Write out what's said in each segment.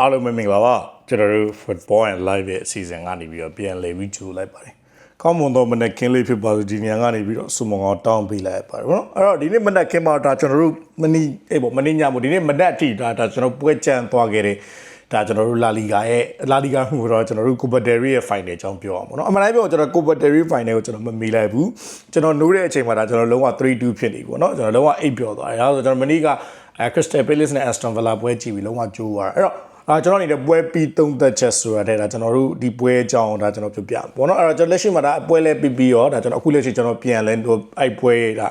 အားလုံးပဲမင်္ဂလာပါကျွန်တော်တို့ football and live ရဲ့အစီအစဉ်ကနေပြီးတော့ပြန်လည်ပြီးကြိုလိုက်ပါတယ်ကောင်းမွန်သောမနက်ခင်းလေးဖြစ်ပါစေဒီညကနေပြီးတော့စုမကောင်းတောင်းပေးလိုက်ပါတယ်နော်အဲ့တော့ဒီနေ့မနက်ခင်းမှာဒါကျွန်တော်တို့မနေ့အေးပေါ့မနေ့ညမို့ဒီနေ့မနက်အထိဒါဒါကျွန်တော်ပွဲကြံသွားခဲ့တဲ့ဒါကျွန်တော်တို့လာလီဂါရဲ့လာလီဂါမှုတော့ကျွန်တော်တို့ကိုပဒယ်ရီရဲ့ final အကြောင်းပြောအောင်ပေါ့နော်အမှန်တိုင်းပြောကျွန်တော်ကိုပဒယ်ရီ final ကိုကျွန်တော်မမေးလိုက်ဘူးကျွန်တော်နိုးတဲ့အချိန်မှာဒါကျွန်တော်လုံးဝ3-2ဖြစ်နေပြီပေါ့နော်ကျွန်တော်လုံးဝ8ပြောသွားတယ်အဲဒါဆိုကျွန်တော်မနေ့ကအဲ Crystal Palace နဲ့ Aston Villa ပွဲကြည့်ပြီးလုံးဝကြိုးသွားတယ်အဲ့တော့ အာကျွန်တော်အနေနဲ့ပွဲပြီးသုံးသက်ချက်ဆိုတာတဲ့ဒါကျွန်တော်တို့ဒီပွဲအကြောင်းဒါကျွန်တော်ပြောပြပေါ့နော်အဲ့တော့ကျွန်တော်လက်ရှိမှာဒါအပွဲလဲပြီးပြီးရောဒါကျွန်တော်အခုလက်ရှိကျွန်တော်ပြန်လဲအဲ့ပွဲဒါ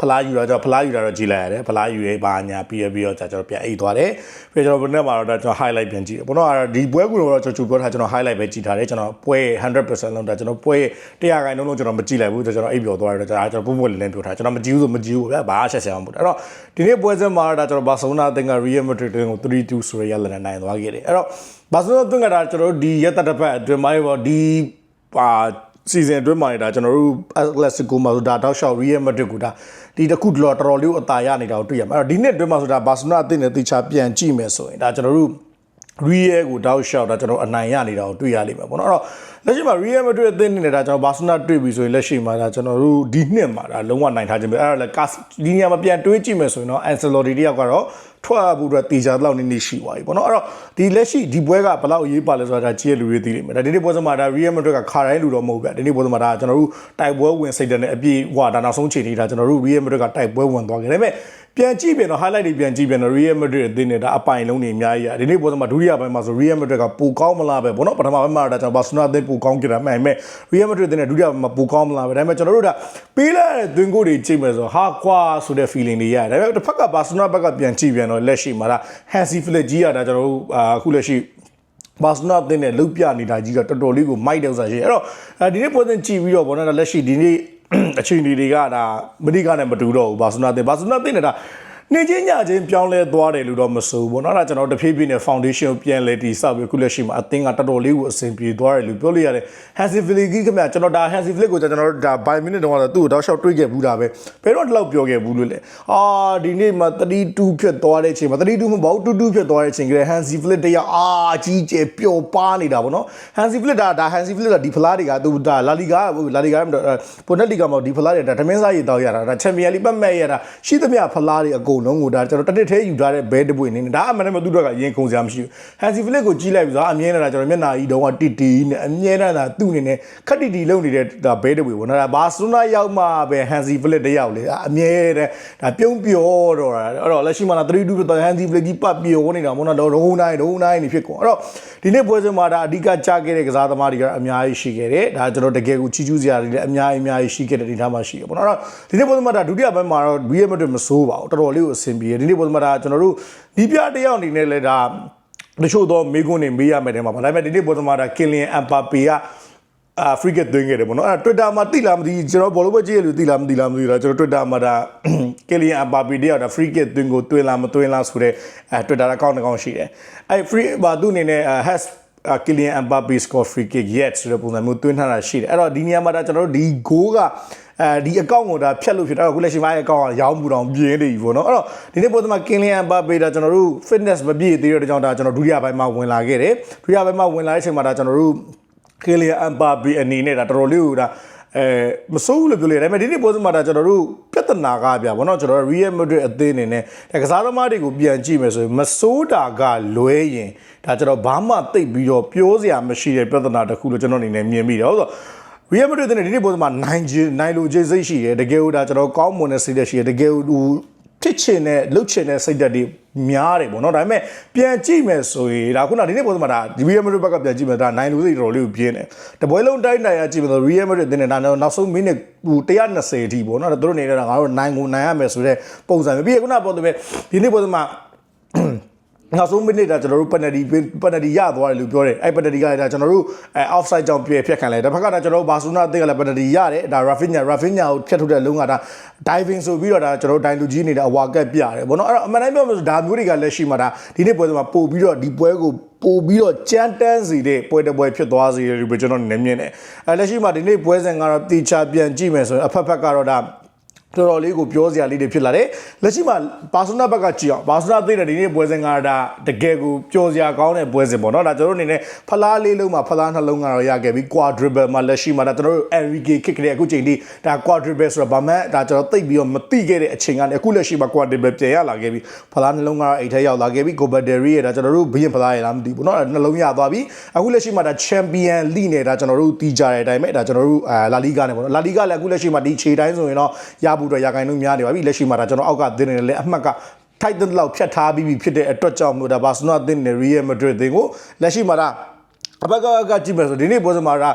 ဖလားယူတော့ကျွန်တော်ဖလားယူတာတော့ကြည်လိုက်ရတယ်ဖလားယူရေးဘာညာပြီးရပြီးတော့ကျွန်တော်ပြန်အိတ်သွားတယ်ပြီးတော့ကျွန်တော်ဘယ်နဲ့မှာတော့ဒါကျွန်တော် highlight ပြန်ကြည့်တယ်ပေါ့နော်အဲ့တော့ဒီပွဲကူတော့ကျွန်တော်ပြောထားကျွန်တော် highlight ပဲကြည့်ထားတယ်ကျွန်တော်ပွဲ100%လုံးဒါကျွန်တော်ပွဲ100ခိုင်နှုန်းလုံးကျွန်တော်မကြည့်လိုက်ဘူးကျွန်တော်အိတ်ပြောသွားတယ်ကျွန်တော်ကျွန်တော်ပုံပုံလင်းလင်းပြောထားကျွန်တော်မကြည့်ဘူးဆိုမကြည့်ဘူးဗျာဘာဆက်ဆက်အောင်ပေါ့အဲ့တော့ဒီနေ့ပွဲစဉ်မှာဒါကျွန်တော်ဘာဆောနာအသင်းက Real Madrid ကို3-2ဆိုရရလနဲ့နိုင်သွားခဲ့တယ်အဲ့တော့ဘာဆောနာအသင်းကဒါကျွန်တော်တို့ဒီရက်သက်တစ်ပတ်အတွင်းမှာပေါ့ဒီပါ စီဇန်အတွင်းမှာနေတာကျွန်တော်တို့ Atletico မှာဆိုတာတောက်လျှောက် Real Madrid ကဒါဒီတစ်ခုတော်တော်လေးအသာရနေတာကိုတွေ့ရမှာအဲ့တော့ဒီနှစ်အတွင်းမှာဆိုတာဘာစီလိုနာအသင်းနဲ့တေချာပြန်ကြည့်မယ်ဆိုရင်ဒါကျွန်တော်တို့ Real ကိုတောက်လျှောက်ဒါကျွန်တော်အနိုင်ရနေတာကိုတွေ့ရလိမ့်မယ်ပေါ့နော်အဲ့တော့လက်ရှိမှာ Real Madrid အသင်းနဲ့ဒါကျွန်တော် Barcelona တွေ့ပြီဆိုရင်လက်ရှိမှာဒါကျွန်တော်တို့ဒီနှစ်မှာဒါလုံးဝနိုင်ထားခြင်းပဲအဲ့ဒါလည်း cast ဒီနေရာမှာပြန်တွေးကြည့်မယ်ဆိုရင်တော့ Ancelotti တယောက်ကတော့ထွက်ဖို့အတွက်တေချာတော့နည်းနည်းရှိသွားပြီပေါ့နော်အဲ့တော့ဒီလက်ရှိဒီပွဲကဘယ်လောက်အရေးပါလဲဆိုတာဒါကြည့်ရလူတွေသိလိမ့်မယ်ဒါဒီနေ့ပွဲစမှာဒါ Real Madrid ကခါတိုင်းလူတော့မဟုတ်ဗျဒီနေ့ပွဲစမှာဒါကျွန်တော်တို့တိုက်ပွဲဝင်စိတ်တဲ့နဲ့အပြည့်ဟွာဒါနောက်ဆုံးချိန်ထိဒါကျွန်တော်တို့ Real Madrid ကတိုက်ပွဲဝင်သွားခဲ့တယ်ဒါပေမဲ့ ပြန်ကြည့်ပြန်တော့ highlight တွေပြန်ကြည့်ပြန်တော့ Real Madrid အသင်းနဲ့ဒါအပိုင်လုံးတွေအများကြီးရဒီနေ့ပွဲစမှာဒုတိယပိုင်းမှာဆို Real Madrid ကပိုကောင်းမလားပဲပေါ့နော်ပထမပိုင်းမှာဒါကျွန်တော် Barcelona အသင်းပိုကောင်းကြတာမှန်မဲ့ Real Madrid အသင်းနဲ့ဒုတိယပိုင်းမှာပိုကောင်းမလားပဲဒါပေမဲ့ကျွန်တော်တို့ဒါပေးလိုက်တဲ့သွင်းကိုတွေကြည့်မယ်ဆိုဟာကွာဆိုတဲ့ feeling တွေရတယ်ဒါပေမဲ့တစ်ဖက်က Barcelona ဘက်ကပြန်ကြည့်ပြန်တော့လက်ရှိမှာဒါ Hansi Flick ကြီးကဒါကျွန်တော်တို့အခုလက်ရှိဘာစနာတင်နဲ့လုတ်ပြနေတာကြီးကတော်တော်လေးကိုမိုက်တဲ့ဥစ္စာရှိအဲ့တော့ဒီနေ့ပွဲစဉ်ကြည့်ပြီးတော့ဗောနော်လက်ရှိဒီနေ့ အချိန်တွေကဒါမဒီကနဲ့မတူတော့ဘူးဘာစနာတင်ဘာစနာတင်နေတာ နေချင်းညချင်းပြောင်းလဲသွားတယ်လို့တော့မဆိုဘူးပေါ့နော်အဲ့ဒါကျွန်တော်တဖြည်းဖြည်းနဲ့ foundation ကိုပြန်လဲတည်ဆောက်ပြီးခုလက်ရှိမှာအသင်းကတော်တော်လေးကိုအဆင်ပြေသွားတယ်လို့ပြောလို့ရတယ် Hansi Flick ကြီးခင်ဗျကျွန်တော်ဒါ Hansi Flick ကိုကျွန်တော်ဒါ by minute တုန်းကတော့သူ့ကိုတောက်လျှောက်တွေးခဲ့ဘူးတာပဲဘယ်တော့ဒီလောက်ပြောခဲ့ဘူးလို့လဲအာဒီနေ့မှာ32ဖြစ်သွားတဲ့အချိန်မှာ32မဟုတ်ဘူး22ဖြစ်သွားတဲ့အချိန်ကလေး Hansi Flick တယောက်အာကြီးကျယ်ပျော်ပါနေတာပေါ့နော် Hansi Flick ဒါဒါ Hansi Flick ကဒီဖလားတွေကသူဒါလာလီဂါလာလီဂါပိုနက်လီဂါမှာဒီဖလားတွေဒါဓမင်းစားရတောက်ရတာဒါချန်ပီယံလိပတ်မဲ့ရတာရှိသမျှဖလားတွေအကုန်လုံးကိုဒါကျွန်တော်တစ်နှစ်သေးယူထားတဲ့ဘဲတပွေနေဒါအမှန်တမ်းမသူတို့ကရင်ခုန်စရာမရှိဘူးဟန်စီဖလစ်ကိုကြီးလိုက်ပြီးဆိုအမြဲတမ်းကျွန်တော်မျက်နှာကြီးတုံးကတီတီနဲ့အမြဲတမ်းဒါသူ့အနေနဲ့ခက်တီတီလုံနေတဲ့ဒါဘဲတပွေပေါ့နော်ဒါဘာစနာရောက်မှပဲဟန်စီဖလစ်တယောက်လေအမြဲတမ်းဒါပြုံးပြောတော့တာအဲ့တော့လက်ရှိမှာ3-2ဖြစ်တော့ဟန်စီဖလစ်ကြီးပတ်ပြောနေတာပေါ့နော်ရုံးတိုင်းရုံးတိုင်းနေဖြစ်ကုန်အဲ့တော့ဒီနေ့ပွဲစဉ်မှာဒါအဓိကကြားခဲ့တဲ့ကစားသမားတွေကအများကြီးရှိခဲ့တယ်ဒါကျွန်တော်တကယ်ကိုချီးကျူးစရာတွေလည်းအများကြီးအများကြီးရှိခဲ့တဲ့ဒီထားမှာရှိတယ်ပေါ့နော်အဲ့တော့ဒီနေ့ပွဲစဉ်မှာဒါဒုတိယပိုင်းမှာတော့ Real Madrid မစိုးပါဘူးတော်တော်လေးကိုအဆင်ပြေတယ်ဒီနေ့ပွဲစဉ်မှာဒါကျွန်တော်တို့ဒီပြတယောက်အနေနဲ့လည်းဒါတချို့သောမေကွန်းနေမေးရမယ်တဲ့မှာဒါပေမဲ့ဒီနေ့ပွဲစဉ်မှာဒါကင်လင်အမ်ပါပေကအာဖရိကသွင်းခဲ့တယ်ပေါ့နော်အဲ့ Twitter မှာသိလားမသိကျွန်တော်ဘောလုံးပဲကြည့်ရလို့သိလားမသိလားမသိဘူးလားကျွန်တော် Twitter မှာဒါကီလီယန်အပါပီတယောက်ဒါ free kick သွင်းကိုသွင်းလားမသွင်းလားဆိုတဲ့အဲ Twitter account တစ်ကောင်ရှိတယ်အဲ့ free ဘာသူ့အနေနဲ့ has ကီလီယန်အမ်ဘာပီ score free kick yet ဆိုတဲ့ပုံစံမျိုးသွင်းထားတာရှိတယ်အဲ့တော့ဒီနေရာမှာဒါကျွန်တော်တို့ဒီ goal က အဲဒီအကောင့်ကိုဒါဖြတ်လို့ဖြစ်တော့အခုလက်ရှိပိုင်းအကောင့်ကရောင်းမှုတောင်ပြင်းနေပြီပေါ့နော်အဲ့တော့ဒီနေ့ပုံစံမှာကင်လီယန်ဘာပေဒါကျွန်တော်တို့ fitness မပြည့်သေးတဲ့ကြောင့်ဒါကျွန်တော်ဒုတိယပိုင်းမှာဝင်လာခဲ့တယ်ဒုတိယပိုင်းမှာဝင်လာတဲ့အချိန်မှာဒါကျွန်တော်တို့ကင်လီယန်အမ်ဘာပီအနေနဲ့ဒါတော်တော်လေးကိုဒါအဲမစိုးဘူးလို့ပြောလို့ရတယ်ဒါပေမဲ့ဒီနေ့ပွဲစဉ်မှာဒါကျွန်တော်တို့ပြဿနာကပြဗောနော်ကျွန်တော်တို့ Real Madrid အသင်းအနေနဲ့ဒါကစားသမားတွေကိုပြန်ကြည့်မယ်ဆိုရင်မစိုးတာကလွဲရင်ဒါကျွန်တော်ဘာမှသိပ်ပြီးတော့ပြောစရာမရှိတဲ့ပြဿနာတစ်ခုလို့ကျွန်တော်အနေနဲ့မြင်မိတယ်ဟုတ်ဆို Real Madrid တဲ့ဒီနေ့ပွဲစဉ်မှာနိုင်ခြင်းနိုင်လို့ခြင်းစိတ်ရှိတယ်တကယ်လို့ဒါကျွန်တော်ကောင်းမွန်တဲ့စိတ်သက်ရှိတယ်တကယ်လို့ဖြစ်ချင်တဲ့လှုပ်ချင်တဲ့စိတ်သက်တွေများတယ်ပေါ့နော်ဒါပေမဲ့ပြန်ကြည့်မယ်ဆိုရင်ဒါခုနဒီနေ့ပုံစံမှာဒါ Real Madrid ဘက်ကပြန်ကြည့်မယ်ဒါနိုင်လို့စိတ်တော်တော်လေးကိုပြင်းတယ်တပွဲလုံးတိုင်းနိုင်ရကြည့်မယ်ဆို Real Madrid တင်နေတာနောက်ဆုံးမိနစ်ဟို120အထိပေါ့နော်သူတို့နေနေတာငါတို့နိုင်ကိုနိုင်ရမယ်ဆိုတဲ့ပုံစံပဲပြီးရခုနပုံစံပဲဒီနေ့ပုံစံမှာ နောက်ဆုံးမိနစ်တာကျွန်တော်တို့ penalty penalty ရသွားတယ်လို့ပြောတယ်အဲ့ penalty ကလည်းဒါကျွန်တော်တို့အဲ offside ကြောင့်ပြည့်ဖြတ်ခံလိုက်တစ်ဖက်ကဒါကျွန်တော်တို့ဘာဆူနာအသင်းကလည်း penalty ရတယ်ဒါ Rafinha Rafinha ကိုဖြတ်ထုတ်တဲ့လုံးကဒါ diving ဆိုပြီးတော့ဒါကျွန်တော်တို့ဒိုင်လူကြီးနေတဲ့အဝါကက်ပြရတယ်ဗောနော်အဲ့တော့အမှန်တိုင်းပြောလို့ဆိုဒါမျိုးတွေကလက်ရှိမှာဒါဒီနေ့ပွဲစဉ်မှာပို့ပြီးတော့ဒီပွဲကိုပို့ပြီးတော့ကြမ်းတမ်းစီတဲ့ပွဲတစ်ပွဲဖြစ်သွားစေတယ်လို့ကျွန်တော်နေမြင်တယ်အဲလက်ရှိမှာဒီနေ့ပွဲစဉ်ကတော့တေချာပြန်ကြည့်မယ်ဆိုရင်အဖက်ဖက်ကတော့ဒါ တော်တော်လေးကိုပြောစရာလေးတွေဖြစ်လာတယ်လက်ရှိမှာဘာဆူနာဘက်ကကြည့်အောင်ဘာဆူနာသိတဲ့ဒီနေ့ပွဲစဉ်ကဒါတကယ်ကိုပြောစရာကောင်းတဲ့ပွဲစဉ်ပေါ့နော်ဒါကျွန်တော်တို့အနေနဲ့ဖလားလေးလုံးမှာဖလားနှလုံးကတော့ရခဲ့ပြီး quadruple မှာလက်ရှိမှာဒါကျွန်တော်တို့ Enrique kick တဲ့အခုချိန်ထိဒါ quadruple ဆိုတော့ဘာမှဒါကျွန်တော်သိပြီးတော့မသိခဲ့တဲ့အချိန်ကနေအခုလက်ရှိမှာ quadruple ပြန်ရလာခဲ့ပြီးဖလားနှလုံးကတော့အိတ်ထဲရောက်လာခဲ့ပြီး Gobaderi ရဲ့ဒါကျွန်တော်တို့ဘရင်ဖလားရဲ့လားမသိဘူးနော်နှလုံးရသွားပြီးအခုလက်ရှိမှာဒါ Champion League နဲ့ဒါကျွန်တော်တို့တီးကြတဲ့အတိုင်းပဲဒါကျွန်တော်တို့ La Liga နဲ့ပေါ့နော် La Liga လည်းအခုလက်ရှိမှာဒီခြေတိုင်းဆိုရင်တော့ရဖို့တော့ရခိုင်နှုန်းများနေပါပြီလက်ရှိမှာဒါကျွန်တော်အောက်ကသင်းနေလည်းအမှတ်ကထိုက်တဲ့လောက်ဖြတ်ထားပြီးပြီဖြစ်တဲ့အတွက်ကြောင့်မို့ဒါဘာစနောအသင်းနဲ့ Real Madrid သင်းကိုလက်ရှိမှာဒါအဘက်ကကကြည့်မယ်ဆိုဒီနေ့ပွဲစဉ်မှာဒါ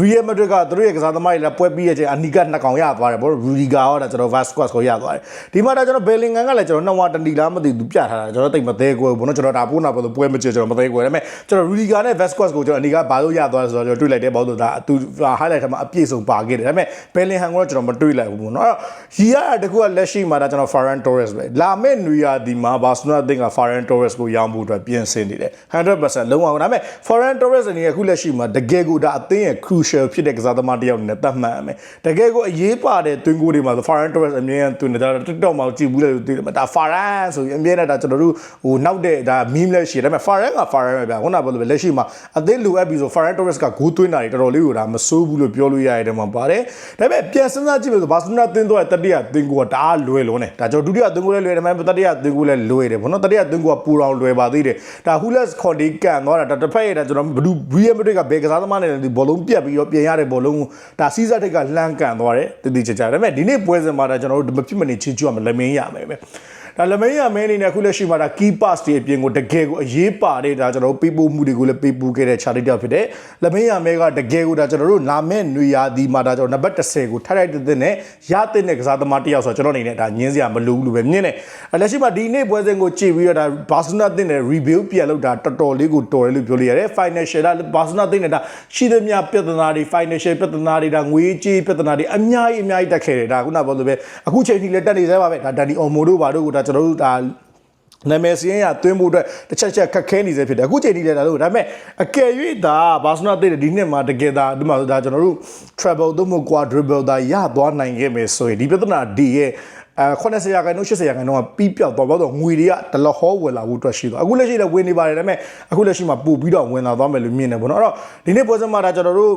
ရီယယ်မက်ဒရစ်ကသူတို့ရဲ့ကစားသမားတွေလည်းပွဲပြီးရဲ့ချိန်အနီကနှစ်ကောင်ရသွားတယ်ဗောရူဒီဂါရောဒါကျွန်တော် Vasquez ကိုရသွားတယ်ဒီမှာဒါကျွန်တော်ဘယ်လင်ဂန်ကလည်းကျွန်တော်နှစ်ဝတနီလားမသိဘူးပြထားတာကျွန်တော်တိတ်မသေးကွယ်ဘောနော်ကျွန်တော်ဒါပိုးနာပေါ်လို့ပွဲမကြည့်ကျွန်တော်မသေးကွယ်ဒါပေမဲ့ကျွန်တော်ရူဒီဂါနဲ့ Vasquez ကိုကျွန်တော်အနီကဘာလို့ရသွားလဲဆိုတော့ကျွန်တော်တွေ့လိုက်တယ်ဘောလို့ဒါသူ highlight ထဲမှာအပြည့်စုံပါခဲ့တယ်ဒါပေမဲ့ဘယ်လင်ဟန်ကိုတော့ကျွန်တော်မတွေ့လိုက်ဘူးဘောနော်အဲ့တော့ရီယာတကူကလက်ရှိမှာဒါကျွန်တော် Ferran Torres ပဲလာမယ့်နွေရာဒီမှာဘာစနိုအသင်းက Ferran Torres ကိုရောင်းဖို့အတွက်ပြင်ဆင်နေတယ်100%လုံးဝဒါပေမဲ့ Ferran Torres အနေနဲ့အခုလက်ရှိမှာတကယ်ကိုဒါအသင်းရဲ့ crucial ဖြစ်တဲ့ကစားသမားတစ်ယောက်အနေနဲ့သတ်မှတ်ရမယ်တကယ်ကိုအရေးပါတဲ့တွင်းကိုတွေမှာဆို Ferran Torres အမြဲတမ်းတွင်းနေတာ TikTok မှာကြည့်ဘူးလေလို့သိတယ်ဒါ Ferran ဆိုရင်အမြဲတမ်းဒါကျွန်တော်တို့ဟိုနောက်တဲ့ဒါ meme လက်ရှိတယ်ဒါပေမဲ့ Ferran က Ferran ပဲဗျာခုနကပြောလို့ပဲလက်ရှိမှာအသင်းလိုအပ်ပြီးဆို Ferran Torres ကဂိုးသွင်းတာတွေတော်တော်လေးကိုဒါမစိုးဘူးလို့ပြောလို့ရတဲ့မှာပါတယ်ဒါပေမဲ့ပြန်စဉ်းစားကြည့်လို့ဆိုဘာစနာသင်းတော့တတိယသင်းကိုကတအားလွယ်လုံးတယ်ဒါကျွန်တော်ဒုတိယသင်းကိုလည်းလွယ်တယ်ဒါပေမဲ့တတိယသင်းကိုလည်းလွယ်တယ်ဘောနော်တတိယသင်းကိုကပူအောင်လွယ်ပါသေးတယ်ဒါဟူလက်ခေါ်ဒီကန်သွားတာဒါတစ်ဖက်ရတာကျွန်တော်ဘဒူဘီယမ်မတွေကဘယ်ကစားသမားနဲ့ဒီဘောလုံးပြတ်ပြီးတော့ပြင်ရတဲ့ဘောလုံးကိုဒါစီးစားထိတ်ကလှမ်းကန်သွားတယ်တတိချာချာဒါပေမဲ့ဒီနေ့ပွဲစဉ်မှာဒါကျွန်တော်တို့မဖြစ်မနေချင်းချူရမယ်လက်မင်းရမယ်ပဲ ဒါလမင်းရမင်းအနေနဲ့အခုလက်ရှိမှာဒါ key pass တွေအပြင်ကိုတကယ်ကိုအရေးပါတဲ့ဒါကျွန်တော်တို့ပေးပို့မှုတွေကိုလည်းပေးပို့ခဲ့တဲ့ charity တောက်ဖြစ်တဲ့လမင်းရမဲကတကယ်ကိုဒါကျွန်တော်တို့နာမဲ့နွေရာသီမှာဒါကျွန်တော်နံပါတ်10ကိုထိုက်ထိုက်တဲ့တဲ့နဲ့ရတဲ့နဲ့ကစားသမားတစ်ယောက်ဆိုတော့ကျွန်တော်အနေနဲ့ဒါညင်းစရာမလိုဘူးလို့ပဲမြင်တယ်လက်ရှိမှာဒီနေ့ပွဲစဉ်ကိုကြည့်ပြီးတော့ဒါဘာစနာတင်တဲ့ rebuild ပြန်လုပ်တာတော်တော်လေးကိုတော်တယ်လို့ပြောလို့ရတယ် financial ဒါဘာစနာတင်တဲ့ဒါရှိသမျှပြဿနာတွေ financial ပြဿနာတွေဒါငွေကြေးပြဿနာတွေအများကြီးအများကြီးတက်ခဲ့တယ်ဒါခုနကပြောလို့ပဲအခုချိန်ထိလည်းတက်နေသေးပါပဲဒါဒန်နီအော်မိုဒိုဘာတို့ကဒါကျွန်တော်တို့ဒါနာမည်စရင်ရသွင်းဖို့အတွက်တစ်ချက်ချက်ခက်ခဲနေစေဖြစ်တယ်အခုချိန်ထိလည်းဒါလို့ဒါပေမဲ့အကယ်၍ဒါဘာစနာသိတဲ့ဒီနှစ်မှာတကယ်ဒါဒီမှာဒါကျွန်တော်တို့ travel သို့မဟုတ် quadruple ဒါရသွားနိုင်ခဲ့မယ်ဆိုရင်ဒီပြဿနာဒီရဲ့အဲ80ရာခိုင်နှုန်း80ရာခိုင်နှုန်းကပြီးပြောက်သွားတော့ငွေတွေကဒလဟောဝင်လာဖို့အတွက်ရှိတော့အခုလက်ရှိလည်းဝင်နေပါတယ်ဒါပေမဲ့အခုလက်ရှိမှာပို့ပြီးတော့ဝင်လာသွားမယ်လို့မြင်နေပေါ့နော်အဲ့တော့ဒီနေ့ပွဲစမှာဒါကျွန်တော်တို့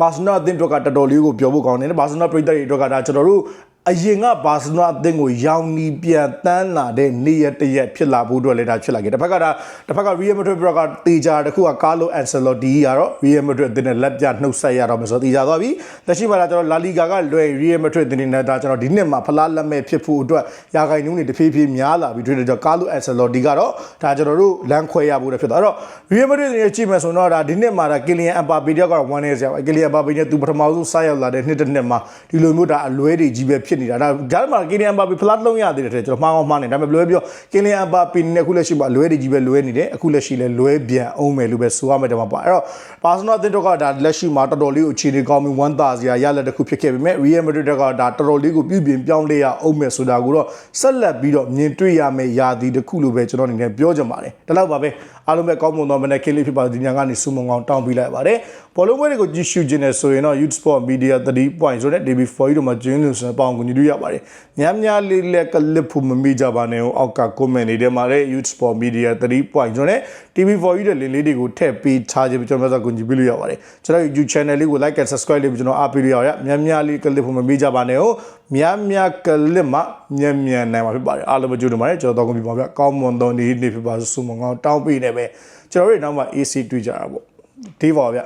ဘာစနာအသင်းတို့ကတော်တော်လေးကိုပြောဖို့ကောင်းတယ်ဘာစနာပြည်သက်တွေတို့ကဒါကျွန်တော်တို့ အရင်ကဘာစနာအသင်းကိုရောင်းနီးပြန်တန်းလာတဲ့နေ့ရက်တရက်ဖြစ်လာဖို့အတွက်လည်းဒါဖြစ်လာခဲ့တစ်ဖက်ကဒါတစ်ဖက်က Real Madrid ဘက်ကတေချာတစ်ခုက Carlo Ancelotti ကတော့ Real Madrid အသင်းနဲ့လက်ပြနှုတ်ဆက်ရတော့မယ်ဆိုတော့တေချာသွားပြီလက်ရှိမှာဒါကျွန်တော် La Liga ကလွယ် Real Madrid အသင်းနဲ့ဒါကျွန်တော်ဒီနှစ်မှာဖလားလက်မဲ့ဖြစ်ဖို့အတွက်ရာဂိုင်နှုန်းတွေတဖြည်းဖြည်းများလာပြီးတွေ့တဲ့ကြောင့် Carlo Ancelotti ကတော့ဒါကျွန်တော်တို့လမ်းခွဲရဖို့လည်းဖြစ်သွားအဲ့တော့ Real Madrid နဲ့ကြည့်မယ်ဆိုတော့ဒါဒီနှစ်မှာဒါ Kylian Mbappe တယောက်ကဝမ်းနေစရာပဲ Kylian Mbappe နဲ့သူပထမဆုံးစရောက်လာတဲ့နှစ်တစ်နှစ်မှာဒီလိုမျိုးဒါအလွဲတွေကြီးပဲဖြစ်နေတာဒါဂျာမှာ Kylian Mbappe ဖလားလုံးရသေးတယ်တဲ့ကျွန်တော်မှားအောင်မှားနေဒါပေမဲ့လွဲပြော Kylian Mbappe နဲ့အခုလက်ရှိမှာအလွဲတွေကြီးပဲလွဲနေတယ်အခုလက်ရှိလဲလွဲပြန်အောင်မယ်လို့ပဲဆိုရမယ်တော့ပါအဲ့တော့ Barcelona အသင်းတို့ကဒါလက်ရှိမှာတော်တော်လေးကိုအခြေအနေကောင်းပြီးဝမ်းသာစရာရလက်တစ်ခုဖြစ်ခဲ့ပေမဲ့ Real Madrid ကဒါတော်တော်လေးကိုပြုပြင်ပြောင်းလဲရအောင်မယ်ဆိုတာကိုတော့ဆက်လက်ပြီးတော့မြင်တွေ့ရမယ်ယာဒီတစ်ခုလို့ပဲကျွန်တော်အနေနဲ့ပြောချင်ပါတယ်ဒါတော့ပါပဲ အားလုံးပဲကောင်းမွန်သောမနေ့ကလေးဖြစ်ပါဒီညကနေစုမုံကောင်တောင်းပေးလိုက်ပါတယ်ဘောလုံးပွဲတွေကိုကြည့်ရှုခြင်းနဲ့ဆိုရင်တော့ Youth Sport Media 3 point ဆိုတဲ့ DB4 တို့မှာကျင်းလို့ဆိုပေါင်းကူညီလို့ရပါတယ်များများလေးလက်ကလစ်ဖို့မမိကြပါနဲ့အောက်က comment တွေထဲမှာလည်း Youth Sport Media 3 point ဆိုတဲ့ TV4 ရဲ့လင်းလေးတွေကိုထည့်ပေးထားခြင်းကျွန်တော်တို့ကူညီပေးလို့ရပါတယ်ကျွန်တော် YouTube channel လေးကို like and subscribe လေးကျွန်တော်အားပေးလို့ရရများများလေးကလစ်ဖို့မမိကြပါနဲ့ဟို များများကလစ်မှမြန်မြန်နိုင်မှာဖြစ်ပါတယ်အားလုံးမကြိုးတူပါတယ်ကျွန်တော်တော့ကုန်ပြီပါဗျကောင်းမွန်သောနေ့နေ့ဖြစ်ပါစုမငောင်းတောင်းပေးနေပဲကျွန်တော်တို့နောက်မှ AC တွေ့ကြတာပေါ့ဒီပါဗျ